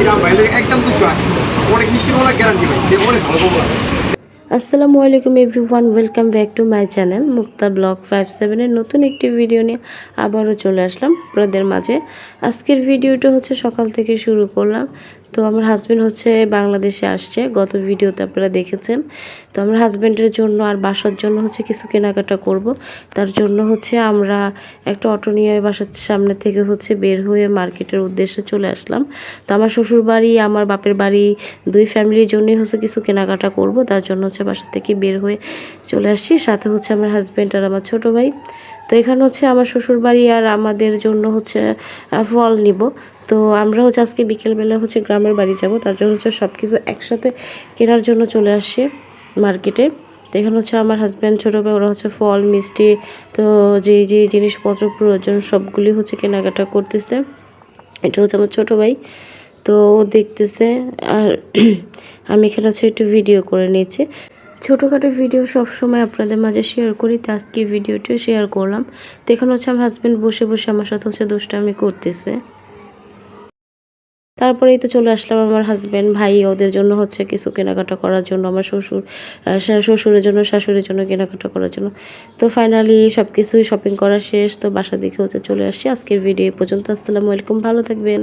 এটা ভাইয়ের একদম দুশো আশি। ভাই আসসালামু আলাইকুম everyone, welcome back to my channel Mukta blog five সেভেনের নতুন একটি ভিডিও নিয়ে আবারও চলে আসলাম। আপনাদের মাঝে। আজকের ভিডিওটা হচ্ছে সকাল থেকে শুরু করলাম। তো আমার হাজব্যান্ড হচ্ছে বাংলাদেশে আসছে। গত ভিডিওতে আপনারা দেখেছেন। তো আমার হাজব্যান্ডের জন্য আর বাসার জন্য হচ্ছে কিছু কেনাকাটা করব। তার জন্য হচ্ছে আমরা একটা অটো নিয়ে বাসার সামনে থেকে হচ্ছে বের হয়ে মার্কেটের উদ্দেশ্যে চলে আসলাম। তো আমার শ্বশুর বাড়ি আমার বাপের বাড়ি দুই ফ্যামিলির জন্যই হচ্ছে কিছু কেনাকাটা করব। তার জন্য হচ্ছে বাসা থেকে বের হয়ে চলে আসছি। সাথে হচ্ছে আমার হাজব্যান্ড আর আমার ছোট ভাই। তো এখানে হচ্ছে আমার শ্বশুর বাড়ি আর আমাদের জন্য হচ্ছে ফল নিব। তো আমরা হচ্ছে আজকে বিকেলবেলা হচ্ছে গ্রামের বাড়ি যাব, তার জন্য হচ্ছে সব কিছু একসাথে কেনার জন্য চলে আসছি মার্কেটে। তো এখানে হচ্ছে আমার হাজব্যান্ড ছোটো ভাই, ওরা হচ্ছে ফল, মিষ্টি, তো যে যে জিনিসপত্র প্রয়োজন সবগুলি হচ্ছে কেনাকাটা করতেছে। এটা হচ্ছে আমার ছোটো ভাই, তো দেখতেছে আর আমি এখানে হচ্ছে একটু ভিডিও করে নিয়েছি ছোটোখাটো ভিডিও সবসময় আপনাদের মাঝে শেয়ার করি, তো আজকে ভিডিওটিও শেয়ার করলাম। তো এখানে হচ্ছে আমার হাজব্যান্ড বসে বসে আমার সাথে হচ্ছে দুষ্টামি করতেছে। তারপরেই তো চলে আসলাম আমার হাজব্যান্ড ভাই, ওদের জন্য হচ্ছে কিছু কেনাকাটা করার জন্য, আমার শ্বশুর শ্বশুরের জন্য, শাশুড়ির জন্য কেনাকাটা করার জন্য। তো ফাইনালি সব কিছুই শপিং করা শেষ, তো বাসা দেখে হচ্ছে চলে আসছি। আজকের ভিডিও পর্যন্ত, আসসালামু আলাইকুম, ভালো থাকবেন।